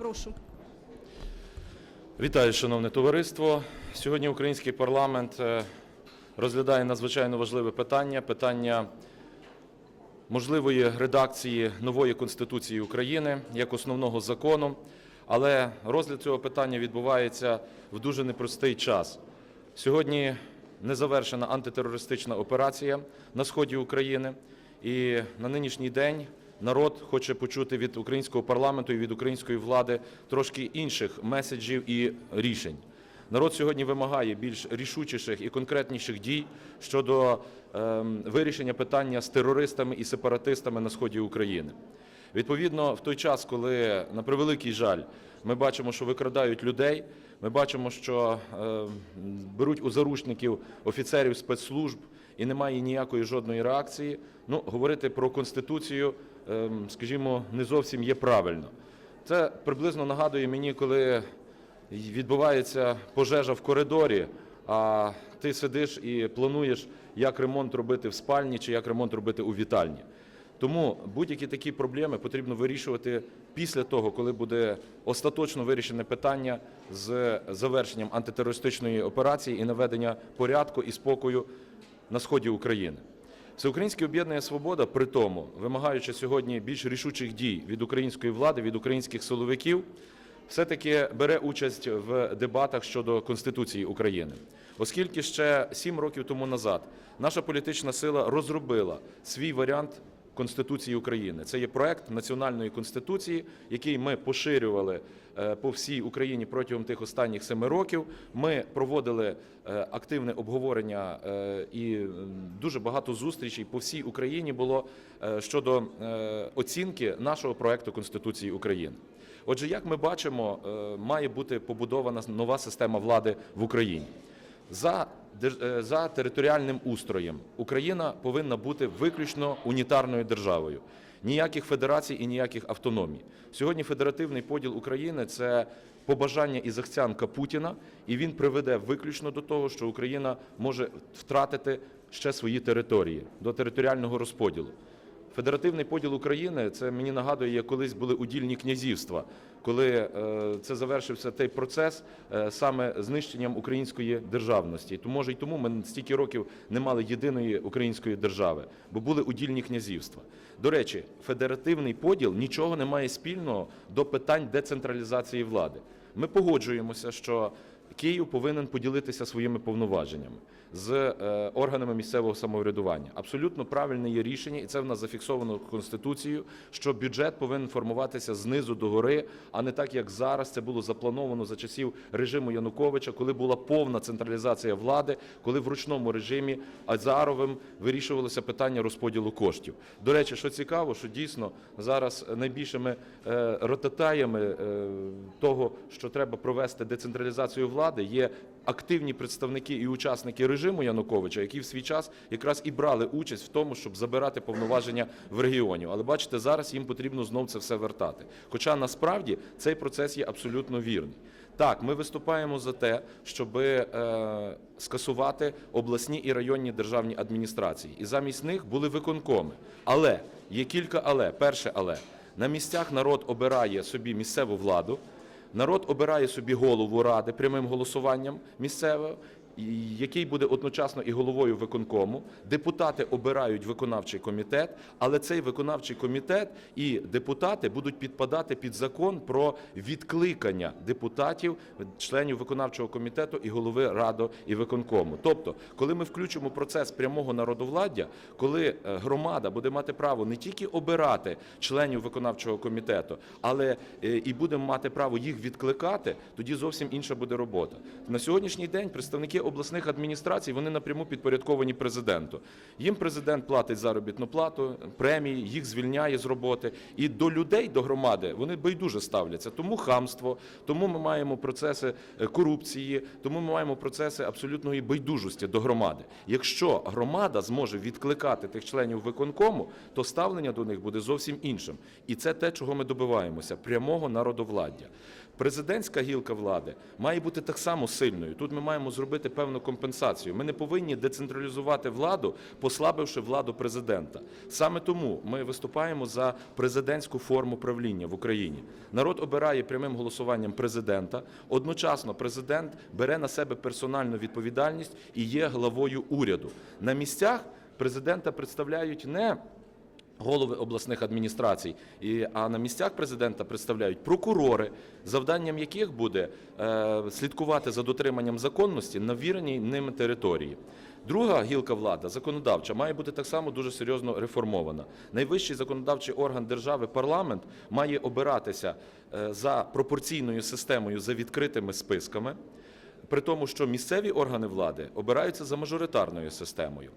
Прошу. Вітаю, шановне товариство. Сьогодні український парламент е, розглядає надзвичайно важливе питання питання можливої редакції нової Конституції України як основного закону. Але розгляд цього питання відбувається в дуже непростий час. Сьогодні не завершена антитерористична операція на сході України, і на нинішній день народ хоче почути від українського парламенту і від української влади трошки інших меседжів і рішень. Народ сьогодні вимагає більш рішучіших і конкретніших дій щодо ем, вирішення питання з терористами і сепаратистами на сході України. Відповідно, в той час, коли на превеликий жаль, ми бачимо, що викрадають людей, ми бачимо, що е, беруть у заручників офіцерів спецслужб і немає ніякої жодної реакції. Ну, говорити про конституцію, е, скажімо, не зовсім є правильно. Це приблизно нагадує мені, коли відбувається пожежа в коридорі, а ти сидиш і плануєш, як ремонт робити в спальні чи як ремонт робити у вітальні. Тому будь-які такі проблеми потрібно вирішувати після того, коли буде остаточно вирішене питання з завершенням антитерористичної операції і наведення порядку і спокою на сході України. Всеукраїнське об'єднання Свобода, при тому, вимагаючи сьогодні більш рішучих дій від української влади, від українських силовиків, все-таки бере участь в дебатах щодо Конституції України. Оскільки ще сім років тому назад наша політична сила розробила свій варіант Конституції України. Це є проект національної конституції, який ми поширювали е, по всій Україні протягом тих останніх семи років. Ми проводили е, активне обговорення е, і дуже багато зустрічей по всій Україні було щодо оцінки нашого проекту Конституції України. Отже, як ми бачимо, має бути побудована нова система влади в Україні. За, е, за територіальним устроєм Україна повинна бути виключно унітарною державою. Ніяких федерацій і ніяких автономій. Сьогодні федеративний поділ України це побажання і захцянка Путіна, і він приведе виключно до того, що Україна може втратити ще свої території до територіального розподілу. Федеративний поділ України це мені нагадує, як колись були удільні князівства, коли е, це завершився той процес е, саме знищенням української державності. То може й тому ми стільки років не мали єдиної української держави, бо були удільні князівства. До речі, федеративний поділ нічого не має спільного до питань децентралізації влади. Ми погоджуємося, що Київ повинен поділитися своїми повноваженнями з е, органами місцевого самоврядування. Абсолютно правильне є рішення, і це в нас зафіксовано Конституцією, що бюджет повинен формуватися знизу до гори, а не так, як зараз це було заплановано за часів режиму Януковича, коли була повна централізація влади, коли в ручному режимі Азаровим вирішувалося питання розподілу коштів. До речі, що цікаво, що дійсно зараз найбільшими е, ротатаями е, того, що треба провести децентралізацію влади, є активні представники і учасники режиму Януковича, які в свій час якраз і брали участь в тому, щоб забирати повноваження в регіонів. Але бачите, зараз їм потрібно знов це все вертати. Хоча насправді цей процес є абсолютно вірний. Так, ми виступаємо за те, щоб е, скасувати обласні і районні державні адміністрації, і замість них були виконкоми. Але є кілька але. Перше, але на місцях народ обирає собі місцеву владу. Народ обирає собі голову ради прямим голосуванням місцевого, який буде одночасно і головою виконкому. Депутати обирають виконавчий комітет, але цей виконавчий комітет і депутати будуть підпадати під закон про відкликання депутатів, членів виконавчого комітету і голови ради і виконкому. Тобто, коли ми включимо процес прямого народовладдя, коли е, громада буде мати право не тільки обирати членів виконавчого комітету, але е, і будемо мати право їх відкликати, тоді зовсім інша буде робота. На сьогоднішній день представники обласних адміністрацій вони напряму підпорядковані президенту. Їм президент платить заробітну плату, премії, їх звільняє з роботи. І до людей, до громади вони байдуже ставляться. Тому хамство, тому ми маємо процеси е, корупції, тому ми маємо процеси абсолютної байдужості до громади. Якщо громада зможе відкликати тих членів виконкому, то ставлення до них буде зовсім іншим. І це те, чого ми добиваємося прямого народовладдя. Президентська гілка влади має бути так само сильною. Тут ми маємо зробити певну компенсацію. Ми не повинні децентралізувати владу, послабивши владу президента. Саме тому ми виступаємо за президентську форму правління в Україні. Народ обирає прямим голосуванням президента. Одночасно президент бере на себе персональну відповідальність і є главою уряду. На місцях президента представляють не голови обласних адміністрацій, і, а на місцях президента представляють прокурори, завданням яких буде е, слідкувати за дотриманням законності на віреній ними території. Друга гілка влади, законодавча, має бути так само дуже серйозно реформована. Найвищий законодавчий орган держави, парламент, має обиратися е, за пропорційною системою за відкритими списками. При тому, що місцеві органи влади обираються за мажоритарною системою.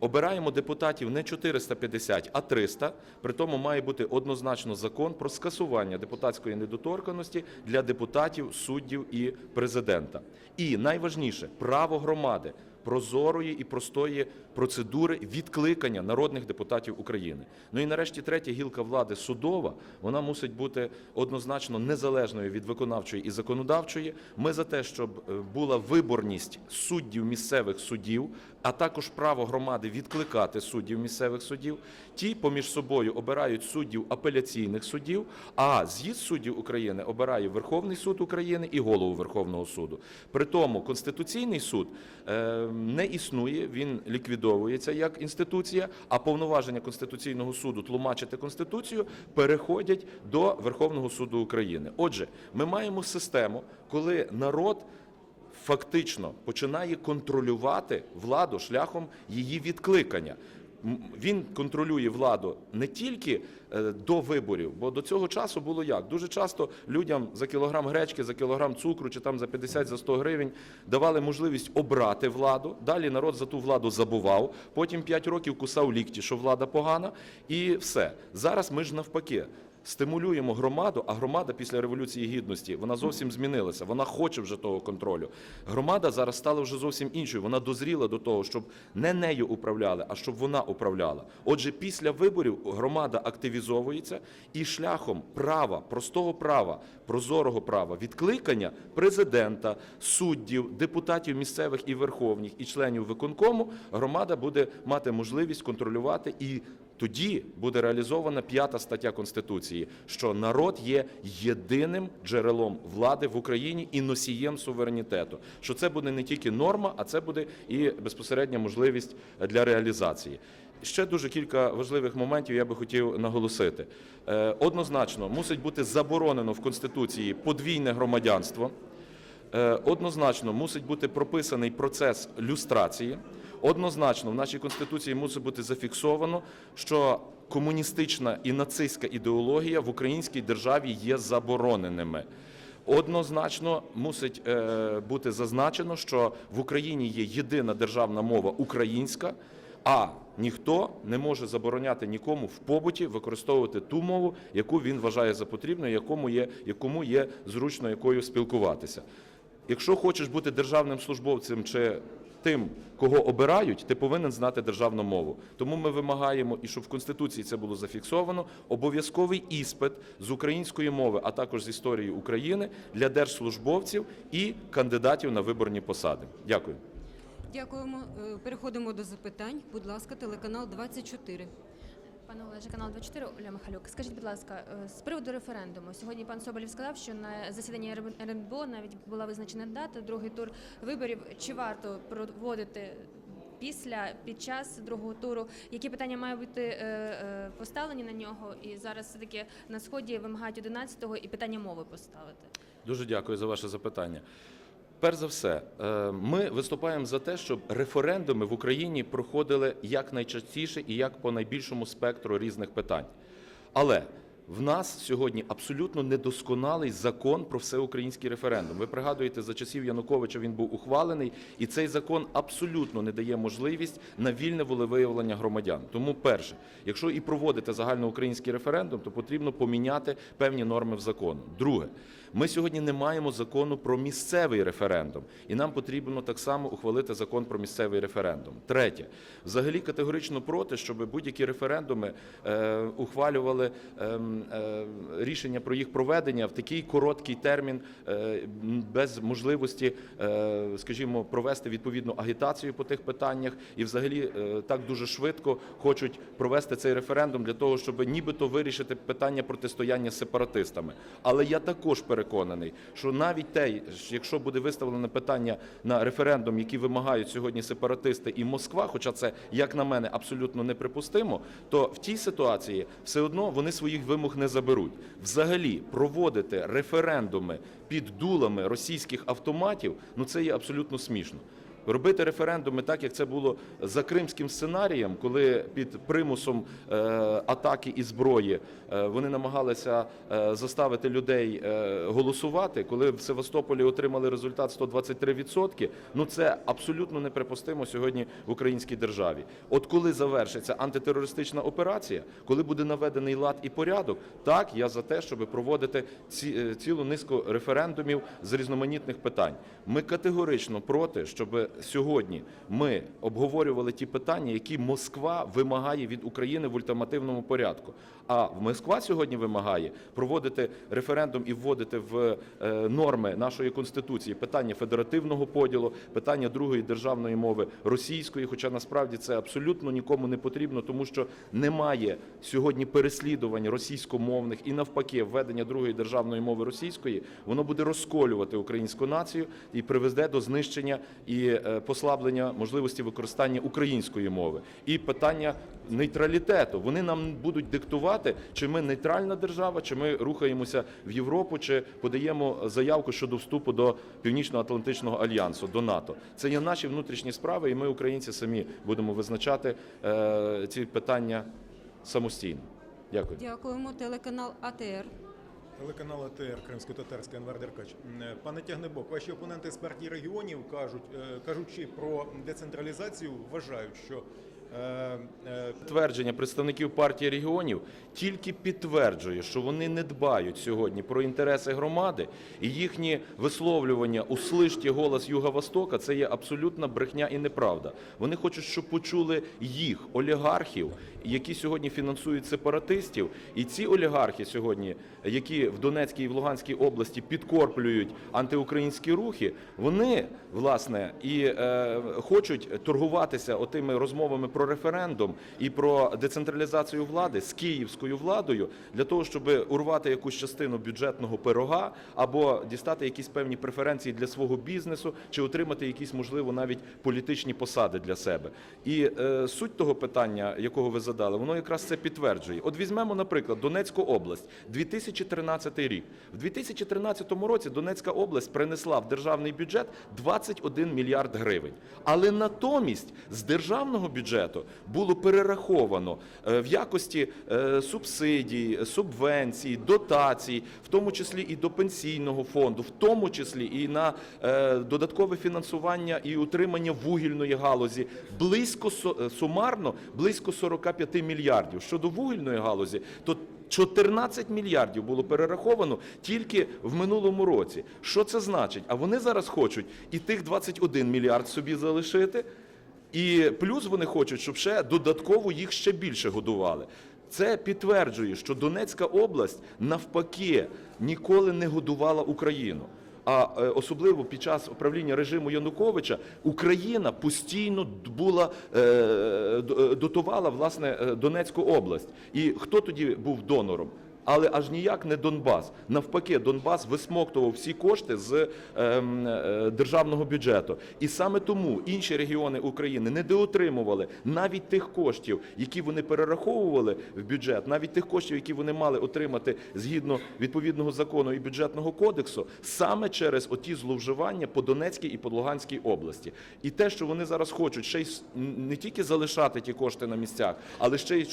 Обираємо депутатів не 450, а 300. При тому має бути однозначно закон про скасування депутатської недоторканості для депутатів, суддів і президента. І найважніше право громади прозорої і простої процедури відкликання народних депутатів України. Ну і нарешті третя гілка влади судова, вона мусить бути однозначно незалежною від виконавчої і законодавчої. Ми за те, щоб е, була виборність суддів місцевих судів, а також право громади відкликати суддів місцевих судів. Ті поміж собою обирають суддів апеляційних судів, а з'їзд суддів України обирає Верховний суд України і голову Верховного суду. При тому Конституційний суд е, не існує, він ліквідовується як інституція, а повноваження Конституційного суду тлумачити Конституцію переходять до Верховного суду України. Отже, ми маємо систему, коли народ фактично починає контролювати владу шляхом її відкликання. Він контролює владу не тільки е, до виборів, бо до цього часу було як дуже часто людям за кілограм гречки, за кілограм цукру чи там за 50 за 100 гривень давали можливість обрати владу. Далі народ за ту владу забував. Потім 5 років кусав лікті, що влада погана, і все. Зараз ми ж навпаки. Стимулюємо громаду, а громада після революції гідності вона зовсім змінилася. Вона хоче вже того контролю. Громада зараз стала вже зовсім іншою. Вона дозріла до того, щоб не нею управляли, а щоб вона управляла. Отже, після виборів громада активізовується і шляхом права, простого права, прозорого права відкликання президента, суддів, депутатів місцевих і верховних і членів виконкому громада буде мати можливість контролювати і тоді буде реалізована п'ята стаття Конституції, що народ є єдиним джерелом влади в Україні і носієм суверенітету. Що це буде не тільки норма, а це буде і безпосередня можливість для реалізації. Ще дуже кілька важливих моментів я би хотів наголосити. Е, Однозначно мусить бути заборонено в Конституції подвійне громадянство. Е, Однозначно мусить бути прописаний процес люстрації. Однозначно в нашій конституції мусить бути зафіксовано, що комуністична і нацистська ідеологія в українській державі є забороненими. Однозначно мусить е, бути зазначено, що в Україні є єдина державна мова українська, а ніхто не може забороняти нікому в побуті використовувати ту мову, яку він вважає за потрібною, якому є, якому є зручно якою спілкуватися. Якщо хочеш бути державним службовцем чи тим, кого обирають, ти повинен знати державну мову. Тому ми вимагаємо, і щоб в Конституції це було зафіксовано, обов'язковий іспит з української мови, а також з історії України для держслужбовців і кандидатів на виборні посади. Дякую. Дякуємо. Е, Переходимо до запитань. Будь ласка, телеканал 24. Пане Олеже, канал 24, Оля Михайлюк. Скажіть, будь ласка, е, з приводу референдуму. Сьогодні пан Соболєв сказав, що на засіданні РНБО навіть була визначена дата, другий тур виборів. Чи варто проводити після, під час другого туру? Які питання мають бути е, е, поставлені на нього? І зараз все-таки на сході вимагають 11-го і питання мови поставити. Дуже дякую за ваше запитання. Перш за все, е, ми виступаємо за те, щоб референдуми в Україні проходили якнайчастіше і як по найбільшому спектру різних питань. Але в нас сьогодні абсолютно недосконалий закон про всеукраїнський референдум. Ви пригадуєте, за часів Януковича він був ухвалений, і цей закон абсолютно не дає можливість на вільне волевиявлення громадян. Тому, перше, якщо і проводити загальноукраїнський референдум, то потрібно поміняти певні норми в закону. Друге, ми сьогодні не маємо закону про місцевий референдум, і нам потрібно так само ухвалити закон про місцевий референдум. Третє, взагалі категорично проти, щоб будь-які референдуми е, ухвалювали е, рішення про їх проведення в такий короткий термін, е, без можливості, е, скажімо, провести відповідну агітацію по тих питаннях, і взагалі е, так дуже швидко хочуть провести цей референдум для того, щоб нібито вирішити питання протистояння сепаратистами. Але я також переконаний, що навіть те, якщо буде виставлене питання на референдум, які вимагають сьогодні сепаратисти і Москва, хоча це, як на мене, абсолютно неприпустимо, то в тій ситуації все одно вони своїх вимог не заберуть. Взагалі проводити референдуми під дулами російських автоматів, ну це є абсолютно смішно. Робити референдуми так, як це було за кримським сценарієм, коли під примусом е, атаки і зброї е, вони намагалися е, заставити людей голосувати, коли в Севастополі отримали результат 123%, ну це абсолютно неприпустимо сьогодні в українській державі. От коли завершиться антитерористична операція, коли буде наведений лад і порядок, так я за те, щоб проводити ці, цілу низку референдумів з різноманітних питань. Ми категорично проти, щоб сьогодні ми обговорювали ті питання, які Москва вимагає від України в ультимативному порядку. А Москва сьогодні вимагає проводити референдум і вводити в е, норми нашої конституції питання федеративного поділу, питання другої державної мови російської. Хоча насправді це абсолютно нікому не потрібно, тому що немає сьогодні переслідувань російськомовних і навпаки введення другої державної мови російської, воно буде розколювати українську націю і приведе до знищення і е, послаблення можливості використання української мови. І питання нейтралітету. Вони нам будуть диктувати, чи ми нейтральна держава, чи ми рухаємося в Європу, чи подаємо заявку щодо вступу до Північно-Атлантичного альянсу, до НАТО. Це є наші внутрішні справи, і ми, українці, самі будемо визначати е, ці питання самостійно. Дякую. Дякуємо. Телеканал АТР. Телеканал АТР, Кримсько-Татарський Анвар Деркач. Е, Пане Тягнебок, ваші опоненти з партії регіонів кажуть, е, кажучи про децентралізацію, вважають, що Твердження представників партії регіонів тільки підтверджує, що вони не дбають сьогодні про інтереси громади, і їхні висловлювання у слишті голос Юга-Востока це є абсолютна брехня і неправда. Вони хочуть, щоб почули їх, олігархів, які сьогодні фінансують сепаратистів, і ці олігархи сьогодні, які в Донецькій і в Луганській області підкорплюють антиукраїнські рухи, вони власне і е, хочуть торгуватися отими розмовами про референдум і про децентралізацію влади з київською владою для того, щоб урвати якусь частину бюджетного пирога або дістати якісь певні преференції для свого бізнесу, чи отримати якісь можливо навіть політичні посади для себе. І е, суть того питання, якого ви задали, воно якраз це підтверджує. От візьмемо, наприклад, Донецьку область, 2013 рік. В 2013 році Донецька область принесла в державний бюджет 21 мільярд гривень. Але натомість з державного бюджету було перераховано е, в якості е, субсидій, субвенцій, дотацій, в тому числі і до пенсійного фонду, в тому числі і на е, додаткове фінансування і утримання вугільної галузі, близько сумарно близько 45 мільярдів. Щодо вугільної галузі, то 14 мільярдів було перераховано тільки в минулому році. Що це значить? А вони зараз хочуть і тих 21 мільярд собі залишити, і плюс вони хочуть, щоб ще додатково їх ще більше годували. Це підтверджує, що Донецька область навпаки ніколи не годувала Україну. А е, особливо під час управління режиму Януковича Україна постійно була е, е, дотувала власне Донецьку область. І хто тоді був донором? Але аж ніяк не Донбас. Навпаки, Донбас висмоктував всі кошти з ем, е, державного бюджету. І саме тому інші регіони України не доотримували навіть тих коштів, які вони перераховували в бюджет, навіть тих коштів, які вони мали отримати згідно відповідного закону і бюджетного кодексу, саме через оті зловживання по Донецькій і по Луганській області. І те, що вони зараз хочуть ще й не тільки залишати ті кошти на місцях, але ще й